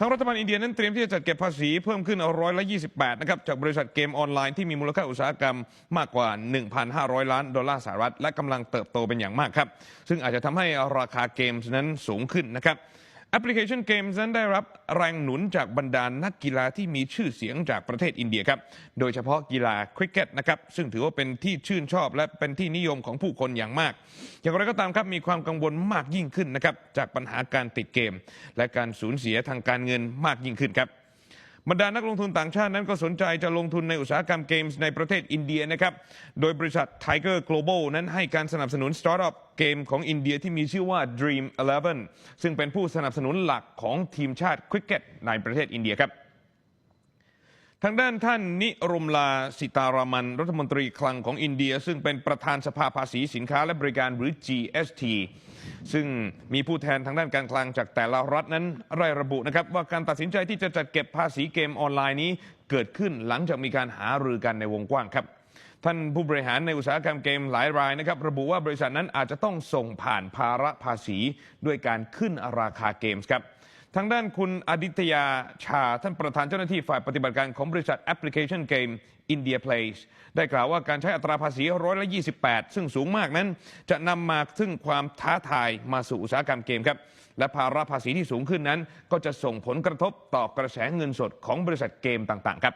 ทางรัฐบาลอินเดียนั้นเตรียมที่จะจัดเก็บภาษีเพิ่มขึ้นร้อยละ 28 นะครับ จากบริษัทเกมออนไลน์ที่มีมูลค่าอุตสาหกรรมมากกว่า 1,500 ล้านดอลลาร์สหรัฐ และกำลังเติบโตเป็นอย่างมากครับ ซึ่งอาจจะทำให้ราคาเกมนั้นสูงขึ้นนะครับ แอปพลิเคชันเกมส์นั้นได้รับแรงหนุนจากบรรดานักกีฬาที่มีชื่อเสียงจากประเทศอินเดียครับ โดยเฉพาะกีฬาคริกเก็ตนะครับ ซึ่งถือว่าเป็นที่ชื่นชอบและเป็นที่นิยมของผู้คนอย่างมาก อย่างไรก็ตามครับมีความกังวลมากยิ่งขึ้นนะครับจากปัญหาการติดเกม และการสูญเสียทางการเงินมากยิ่งขึ้นครับ บรรดานักลงทุนต่างชาตินั้นก็สนใจจะลงทุนในอุตสาหกรรมเกมส์ในประเทศอินเดียนะครับ โดยบริษัท Tiger Global นั้นให้การสนับสนุนสตาร์ทอัพเกมของอินเดียที่มีชื่อว่า Dream 11ซึ่งเป็นผู้สนับสนุนหลักของทีมชาติคริกเก็ตในประเทศอินเดียครับ ทางด้านท่านนิรมลาสิตารามัน รัฐมนตรีคลังของอินเดีย ซึ่งเป็นประธานสภาภาษีสินค้าและบริการหรือ GST ซึ่งมีผู้แทนทางด้านการคลังจากแต่ละรัฐนั้นได้ระบุนะครับ ว่าการตัดสินใจที่จะจัดเก็บภาษีเกมออนไลน์นี้เกิดขึ้นหลังจากมีการหารือกันในวงกว้างครับท่านผู้บริหารในอุตสาหกรรมเกมหลายรายนะครับระบุว่าบริษัทนั้นอาจจะต้องส่งผ่านภาระภาษีด้วยการขึ้นราคาเกมส์ครับ ทางด้านคุณอดิตยาชา ท่านประธานเจ้าหน้าที่ฝ่ายปฏิบัติการของบริษัทแอปพลิเคชันเกม India Place ได้กล่าวว่าการใช้อัตราภาษีร้อยละ28 ซึ่งสูงมากนั้น จะนำมาซึ่งความท้าทายมาสู่อุตสาหกรรมเกมครับ และภาระภาษีที่สูงขึ้นนั้น ก็จะส่งผลกระทบต่อกระแสเงินสดของบริษัทเกมต่างๆ ครับ